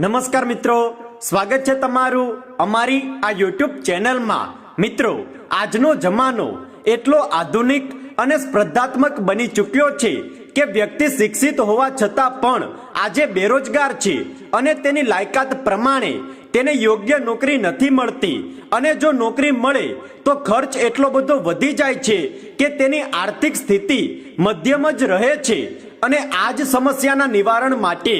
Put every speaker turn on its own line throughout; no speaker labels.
નમસ્કાર મિત્રો, સ્વાગત છે તમારું અમારી આ યુટ્યુબ ચેનલમાં. મિત્રો, આજનો જમાનો એટલો આધુનિક અને સ્પર્ધાત્મક બની ચૂક્યો છે કે વ્યક્તિ શિક્ષિત હોવા છતાં પણ આજે બેરોજગાર છે અને તેની લાયકાત પ્રમાણે તેને યોગ્ય નોકરી નથી મળતી. અને જો નોકરી મળે તો ખર્ચ એટલો બધો વધી જાય છે કે તેની આર્થિક સ્થિતિ મધ્યમ જ રહે છે. અને આ જ સમસ્યાના નિવારણ માટે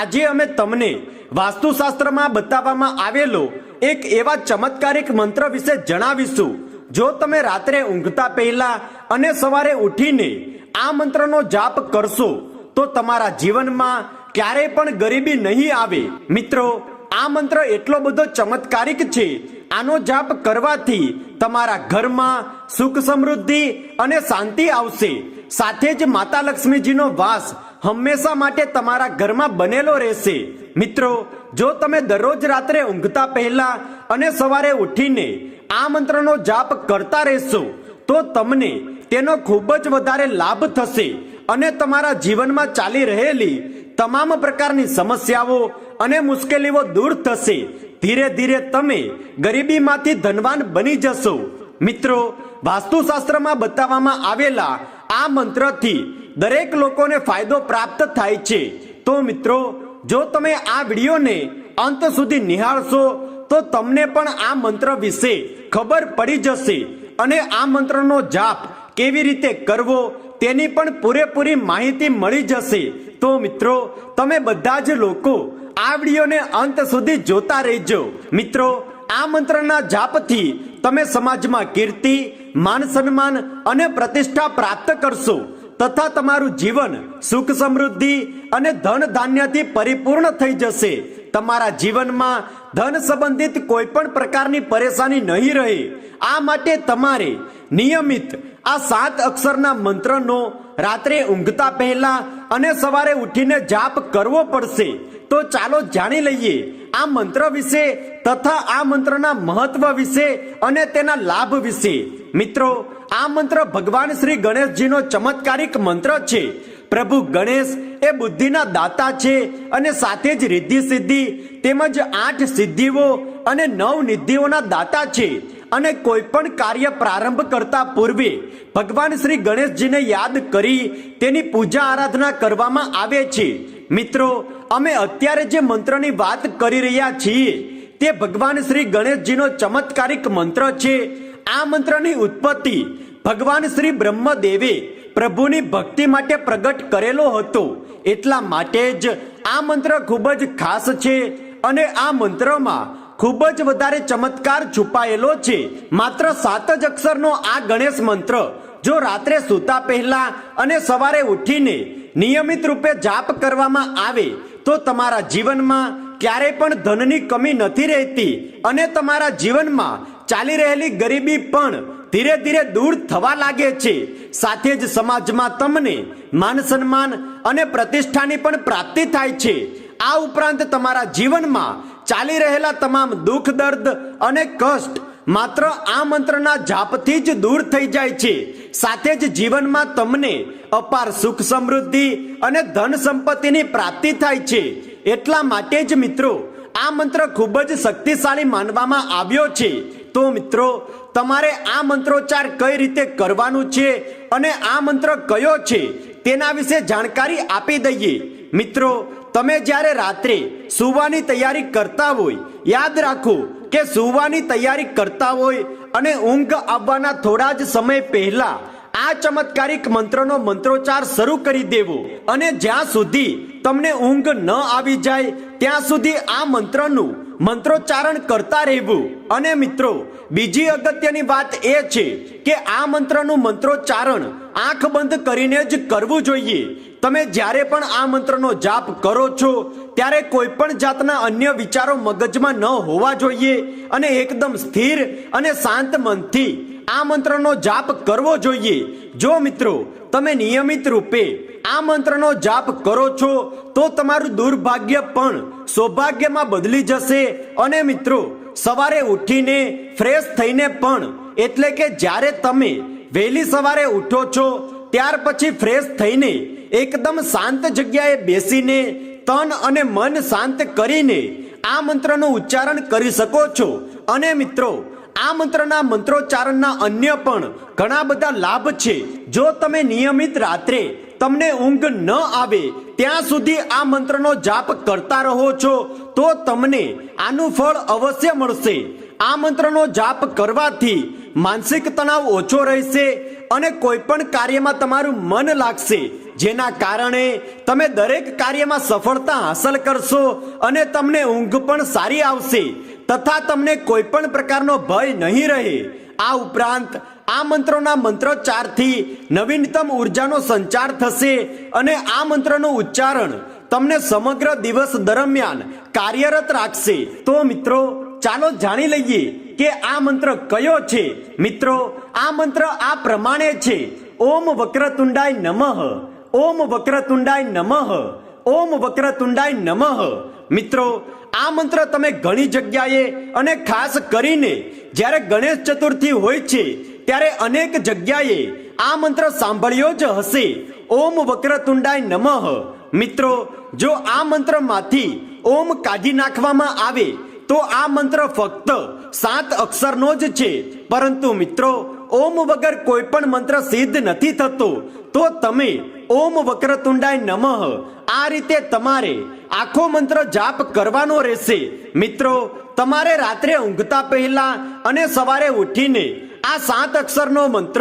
આજે અમે તમને વાસ્તુશાસ્ત્રમાં બતાવવામાં આવેલો એક એવા ચમત્કારિક મંત્ર વિશે જણાવીશું. જો તમે રાત્રે ઊંઘતા પહેલા અને સવારે ઉઠીને આ મંત્રનો જાપ કરશો, તો તમારા જીવનમાં ક્યારેય પણ ગરીબી નહીં આવે. મિત્રો, આ મંત્ર એટલો બધો ચમત્કારિક છે આનો જાપ કરવાથી તમારા ઘરમાં સુખ સમૃદ્ધિ અને શાંતિ આવશે. સાથે જ માતા લક્ષ્મીજીનો વાસ હંમેશા માટે તમારા ઘરમાં બનેલો રહેશે. મિત્રો, જો તમે દરરોજ રાત્રે ઊંઘતા પહેલા અને સવારે ઉઠીને આ મંત્રનો જાપ કરતા રહેશો, તો તમને તેનો ખૂબ જ વધારે લાભ થશે અને તમારા જીવનમાં ચાલી રહેલી તમામ પ્રકારની સમસ્યાઓ અને મુશ્કેલીઓ દૂર થશે. ધીરે ધીરે તમે ગરીબીમાંથી ધનવાન બની જશો. મિત્રો, વાસ્તુશાસ્ત્રમાં બતાવવામાં આવેલા આ મંત્રથી દરેક લોકોને ફાયદો પ્રાપ્ત થાય છે. તો મિત્રો, જો તમે આ વિડીયોને અંત સુધી નિહાળશો, તો તમને પણ આ મંત્ર વિશે ખબર પડી જશે અને આ મંત્રનો જાપ કેવી રીતે કરવો તેની પણ પૂરેપૂરી માહિતી મળી જશે. તો મિત્રો, તમે બધા જ લોકો આ વિડીયોને અંત સુધી જોતા રહેજો. મિત્રો, આ મંત્રના જાપથી તમે સમાજમાં કીર્તિ, માન સન્માન અને પ્રતિષ્ઠા પ્રાપ્ત કરશો. તથા તમારું જીવન સુખ સમૃદ્ધિ અને ધન ધાન્યથી પરિપૂર્ણ થઈ જશે. તમારા જીવનમાં ધન સંબંધિત કોઈ પણ પ્રકારની પરેશાની નહીં રહે. આ માટે તમારે નિયમિત આ સાત અક્ષરના મંત્રનો રાત્રે ઊંઘતા પહેલા અને સવારે ઉઠીને જાપ કરવો પડશે. તો ચાલો જાણી લઈએ આ મંત્ર વિશે તથા આ મંત્રના મહત્વ વિશે અને તેના લાભ વિશે. મિત્રો, આ મંત્ર ભગવાન શ્રી ગણેશજીનો ચમત્કારિક મંત્ર છે. પ્રભુ ગણેશ એ બુદ્ધિના દાતા છે અને સાથે જ રિદ્ધિ સિદ્ધિ તેમજ આઠ સિદ્ધિઓ અને નવ નિધિઓના દાતા છે અને કોઈ પણ કાર્ય પ્રારંભ કરતા પૂર્વે ભગવાન શ્રી ગણેશજીને યાદ કરી તેની પૂજા આરાધના કરવામાં આવે છે. મિત્રો, અમે અત્યારે જે મંત્રની વાત કરી રહ્યા છીએ, તે ભગવાન શ્રી ગણેશજીનો ચમત્કારિક મંત્ર છે. આ મંત્રની ઉત્પત્તિ ભગવાન શ્રી બ્રહ્મદેવે પ્રભુની ભક્તિ માટે પ્રગટ કરેલો હતો. એટલા માટે જ આ મંત્ર ખૂબ જ ખાસ છે અને આ મંત્રમાં ખૂબ જ વધારે ચમત્કાર છુપાયેલો છે. માત્ર સાત જ અક્ષરનો આ ગણેશ મંત્ર જો રાત્રે સૂતા પહેલા અને સવારે ઉઠીને નિયમિત રૂપે જાપ કરવામાં આવે, તો તમારા જીવનમાં ક્યારેય પણ ધનની કમી નથી રહેતી અને તમારા જીવનમાં ચાલી રહેલી ગરીબી પણ ધીરે ધીરે દૂર થવા લાગે છે. સાથે જ સમાજમાં તમને માન સન્માન અને પ્રતિષ્ઠાની પણ પ્રાપ્તિ થાય છે. આ ઉપરાંત તમારા જીવનમાં ચાલી રહેલા તમામ દુઃખ દર્દ અને કષ્ટ માત્ર આ મંત્રના જાપથી જ દૂર થઈ જાય છે. સાથે જ જીવનમાં તમને અપાર સુખ સમૃદ્ધિ અને ધન સંપત્તિની પ્રાપ્તિ થાય છે. એટલા માટે જ મિત્રો, આ મંત્ર ખૂબ જ શક્તિશાળી માનવામાં આવ્યો છે. તો મિત્રો, તમારે આ મંત્રોચ્ચાર કઈ રીતે કરવાનું છે અને આ મંત્ર કયો છે તેના વિશે જાણકારી આપી દઈએ. મિત્રો, તમે જ્યારે રાત્રે સૂવાની તૈયારી કરતા હોય, યાદ રાખો કે સૂવાની તૈયારી કરતા હોય અને ઊંઘ આવવાના થોડા જ સમય પહેલા આ ચમત્કારિક મંત્રનો મંત્રોચ્ચાર શરૂ કરી દેવો. અને જ્યાં સુધી તમને ઊંઘ ન આવી જાય, ત્યાં સુધી આ મંત્રનું મંત્રોચ્ચારણ કરતા રહેવું. અને મિત્રો, બીજી અગત્યની વાત એ છે કે આ મંત્રનું મંત્રોચ્ચારણ આંખ બંધ કરીને જ કરવું જોઈએ. તમે જ્યારે પણ આ મંત્રનો જાપ કરો છો, ત્યારે કોઈ પણ જાતના અન્ય વિચારો મગજમાં ન હોવા જોઈએ અને એકદમ સ્થિર અને શાંત મનથી આ મંત્રનો જાપ કરવો જોઈએ. જો મિત્રો, તમે નિયમિત રૂપે આ મંત્રનો જાપ કરો છો, તો તમારું દુર્ભાગ્ય પણ સૌભાગ્યમાં બદલી જશે અને મિત્રો, સવારે ઉઠીને ફ્રેશ થઈને પણ, એટલે કે જ્યારે તમે વહેલી સવારે ઉઠો છો ત્યાર પછી ફ્રેશ થઈને એકદમ શાંત જગ્યાએ બેસીને તન અને મન શાંત કરીને આ મંત્રનું ઉચ્ચારણ કરી શકો છો. અને મિત્રો, આ મંત્રના મંત્રોચ્ચારણના અન્ય પણ ઘણા બધા લાભ છે. જો તમે નિયમિત રાત્રે તમને ઊંઘ ન આવે, ત્યાં સુધી આ મંત્રનો જાપ કરતા રહો છો, તો તમને આનું ફળ અવશ્ય મળશે. આ મંત્રનો જાપ કરવાથી માનસિક તણાવ ઓછો રહેશે અને કોઈ પણ કાર્યમાં તમારું મન લાગશે, જેના કારણે તમે દરેક કાર્યમાં સફળતા હાંસલ કરશો અને તમને ઊંઘ પણ સારી આવશે. તથા તમને કોઈ પણ પ્રકારનો ભય નહીં રહે. આ ઉપરાંત, આ મંત્રોના મંત્રોચ્ચારથી નવીનતમ ઉર્જાનો સંચાર થશે અને આ મંત્રનું ઉચ્ચારણ તમને સમગ્ર દિવસ દરમિયાન કાર્યરત રાખશે. તો મિત્રો, ચાલો જાણી લઈએ કે આ મંત્ર કયો છે. મિત્રો આ મંત્ર આ પ્રમાણે છે. ઓમ વક્રતુંડાય નમઃ. ઓમ વક્રતુંડાય નમઃ. ઓમ વક્રતુંડાય નમઃ. મિત્રો, આ મંત્ર તમે ઘણી જગ્યાએ અને ખાસ કરીને જ્યારે ગણેશ ચતુર્થી હોય છે, ત્યારે અનેક જગ્યાએ આ મંત્ર સાંભળ્યો જ હશે. ઓમ વક્રતુંડાય નમઃ. મિત્રો, જો આ મંત્રમાંથી ઓમ કાઢી નાખવામાં આવે, તો આ મંત્ર ફક્ત સાત અક્ષરનો જ છે. પરંતુ મિત્રો ઓમ વગર કોઈ પણ મંત્ર સિદ્ધ નથી થતો, તો તમે ઓમ વક્રતુંડાય નમઃ. આ રીતે તમારે આખો મંત્ર જાપ કરવાનો રહેશે. મિત્રો, તમારે રાત્રે ઊંઘતા પહેલા અને સવારે ઉઠીને આ સાત અક્ષરનો મંત્ર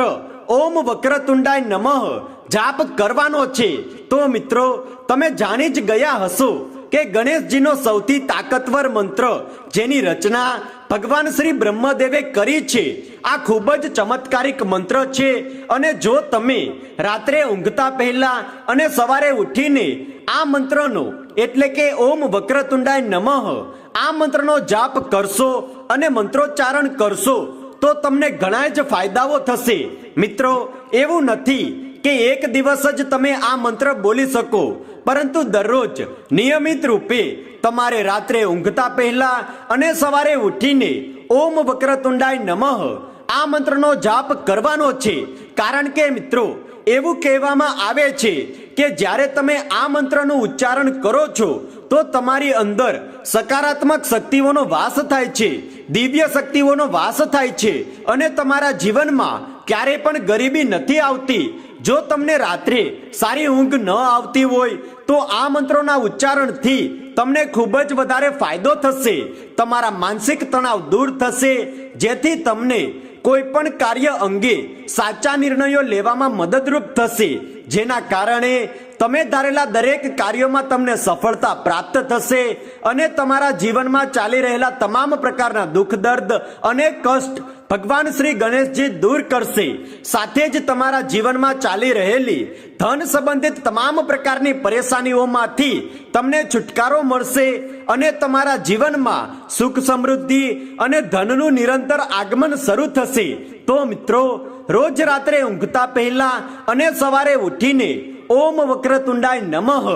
ઓમ વક્રતુંડાય નમઃ જાપ કરવાનો છે. તો મિત્રો, તમે જાણી જ ગયા હશો કે ગણેશજીનો સૌથી તાકતવર મંત્ર જેની રચના ભગવાન શ્રી બ્રહ્મદેવે કરી છે. આ ખૂબ જ ચમત્કારિક મંત્ર છે અને જો તમે રાત્રે ઊંઘતા પહેલા અને સવારે ઉઠીને આ મંત્રનો એટલે કે ઓમ વક્રતુંડાય નમઃ આ મંત્રનો જાપ કરશો અને મંત્રોચ્ચારણ કરશો તો તમને ઘણા જ ફાયદાઓ થશે. મિત્રો, એવું નથી કે એક દિવસ જ તમે આ મંત્ર બોલી શકો. પરંતુ દરરોજ નિયમિત રૂપે તમારે રાત્રે ઊંઘતા પહેલા અને સવારે ઉઠીને ઓમ વક્રતુંડાય નમઃ આ મંત્રનો જાપ કરવાનો છે. કારણ કે મિત્રો, એવું કહેવામાં આવે છે કે જ્યારે તમે આ મંત્રનું ઉચ્ચારણ કરો છો, તો તમારી અંદર સકારાત્મક શક્તિઓનો વાસ થાય છે, દિવ્ય શક્તિઓનો વાસ થાય છે અને તમારા જીવનમાં ક્યારે પણ ગરીબી નથી આવતી. જો તમને રાત્રે સારી ઊંઘ ન આવતી હોય, તો આ મંત્રોના ઉચ્ચારણથી તમને ખૂબ જ વધારે ફાયદો થશે. તમારા માનસિક તણાવ દૂર થશે, જેથી તમને કોઈ પણ કાર્ય અંગે સાચા નિર્ણયો લેવામાં મદદરૂપ થશે. જેના કારણે તમે ધારેલા દરેક કાર્યોમાં તમને સફળતા પ્રાપ્ત થશે અને તમારા જીવનમાં ચાલી રહેલા તમામ પ્રકારના દુઃખ દર્દ અને કષ્ટ ભગવાન શ્રી ગણેશજી દૂર કરશે. સાથે જ તમારા જીવનમાં ચાલી રહેલી ધન સંબંધિત તમામ પ્રકારની પરેશાનીઓમાંથી તમને છુટકારો મળશે અને તમારા જીવનમાં સુખ સમૃદ્ધિ અને ધનનું નિરંતર આગમન શરૂ થશે. તો મિત્રો, રોજ રાત્રે ઊંઘતા પહેલા અને સવારે ઉઠીને ઓમ વક્રતુંડાય નમઃ,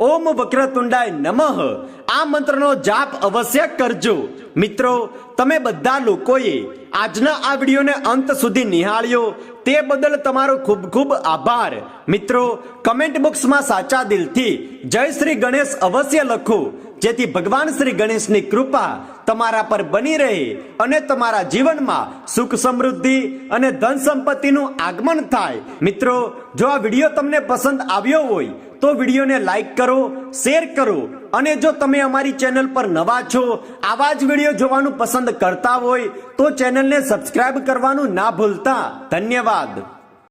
ઓમ વક્રતુંડાય નમઃ, આ મંત્રનો જાપ અવશ્ય કરજો. મિત્રો, તમે બધા લોકોએ આજના આ વિડીયોને અંત સુધી નિહાળ્યો. તે બદલ તમારો ખૂબ ખૂબ આભાર. મિત્રો, કમેન્ટ બોક્સમાં સાચા દિલથી જય શ્રી ગણેશ અવશ્ય લખો. જેથી ભગવાન શ્રી ગણેશની કૃપા તમારા પર બની રહે અને તમારા જીવનમાં સુખ સમૃદ્ધિ અને ધન સંપત્તિનું આગમન થાય. મિત્રો, જો આ વીડિયો તમને પસંદ આવ્યો હોય તો વિડીયોને લાઈક કરો, શેર કરો અને જો તમે અમારી ચેનલ પર નવા છો, આવા જ વીડિયો જોવાનું પસંદ કરતા હોય તો ચેનલને સબસ્ક્રાઇબ કરવાનું ના ભૂલતા. ધન્યવાદ.